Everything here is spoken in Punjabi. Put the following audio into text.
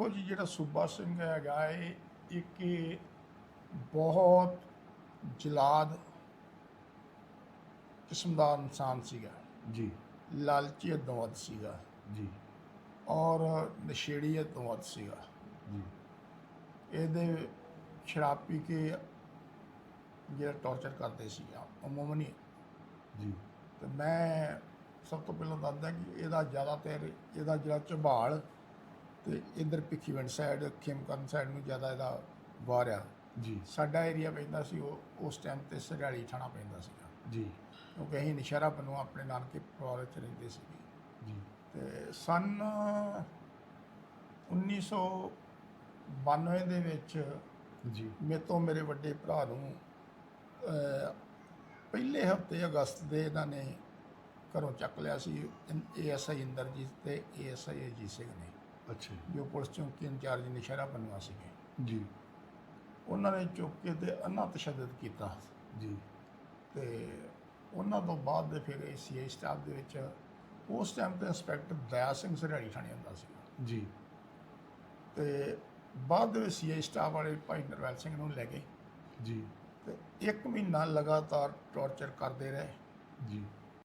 ਦੇਖੋ ਜੀ ਜਿਹੜਾ ਸੂਬਾ ਸਿੰਘ ਹੈਗਾ ਇਹ ਇੱਕ ਬਹੁਤ ਜਲਾਦ ਕਿਸਮ ਦਾ ਇਨਸਾਨ ਸੀਗਾ। ਜੀ। ਲਾਲਚੀ ਅਦਵਦ ਸੀਗਾ। ਜੀ। ਔਰ ਨਸ਼ੇੜੀ ਅਦਵਦ ਸੀਗਾ। ਜੀ। ਇਹਦੇ ਸ਼ਰਾਬ ਪੀ ਕੇ ਜਿਹੜਾ ਟੌਰਚਰ ਕਰਦੇ ਸੀ ਅਮੂਮਨ ਹੀ। ਜੀ। ਤੇ ਮੈਂ ਸਭ ਤੋਂ ਪਹਿਲਾਂ ਦੱਸਦਾ ਕਿ ਇਹਦਾ ਜ਼ਿਆਦਾਤਰ ਇਹਦਾ ਜਿਹੜਾ ਝਬਾਲ ਤੇ ਇਧਰ ਭਿੱਖੀਵਿੰਡ ਸਾਈਡ ਖੇਮਕਰਨ ਸਾਈਡ ਨੂੰ ਜ਼ਿਆਦਾ ਇਹਦਾ ਵਾਰ ਆ ਜੀ। ਸਾਡਾ ਏਰੀਆ ਪੈਂਦਾ ਸੀ ਉਹ ਉਸ ਟਾਈਮ ਤੇ ਸਰਿਆਲੀ ਥਾਣਾ ਪੈਂਦਾ ਸੀਗਾ। ਜੀ। ਕਿਉਂਕਿ ਅਸੀਂ ਨਸ਼ਹਿਰਾ ਬੰਨੂ ਆਪਣੇ ਨਾਨਕੇ ਪਰਿਵਾਰ ਵਿੱਚ ਰਹਿੰਦੇ ਸੀਗੇ। ਜੀ। ਤੇ ਸਨ 1992 ਦੇ ਵਿੱਚ ਜੀ। ਮੇਰੇ ਤੋਂ ਮੇਰੇ ਵੱਡੇ ਭਰਾ ਨੂੰ ਪਹਿਲੇ ਹਫ਼ਤੇ ਅਗਸਤ ਦੇ ਇਹਨਾਂ ਨੇ ਘਰੋਂ ਚੱਕ ਲਿਆ ਸੀ। ਏਐਸਆਈ ਇੰਦਰਜੀਤ ਤੇ ਏਐਸਆਈ ਅਜੀਤ ਸਿੰਘ ਨੇ। ਅੱਛਾ ਜੋ। ਪੁਲਿਸ ਚੌਂਕੀ ਇੰਚਾਰਜ ਨਸ਼ਹਿਰਾ ਬਣਵਾ ਸੀਗੇ। ਜੀ। ਉਹਨਾਂ ਨੇ ਚੁੱਕ ਕੇ ਤੇ ਅੰਨਾ ਤਸ਼ੱਦਦ ਕੀਤਾ। ਜੀ। ਤੇ ਉਹਨਾਂ ਤੋਂ ਬਾਅਦ ਦੇ ਫਿਰ ਸੀਆਈ ਸਟਾਫ ਦੇ ਵਿੱਚ ਉਸ ਟਾਈਮ ਤੇ ਇੰਸਪੈਕਟਰ ਦਇਆ ਸਿੰਘ ਸਰਿਆੜੀ ਥਾਣੇ ਹੁੰਦਾ ਸੀ ਜੀ। ਤੇ ਬਾਅਦ ਦੇ ਵਿੱਚ ਸੀਆਈ ਸਟਾਫ ਵਾਲੇ ਭਾਈ ਨਰਵੈਲ ਸਿੰਘ ਨੂੰ ਲੈ ਗਏ। ਜੀ। ਤੇ ਇੱਕ ਮਹੀਨਾ ਲਗਾਤਾਰ ਟੌਰਚਰ ਕਰਦੇ ਰਹੇ। ਜੀ।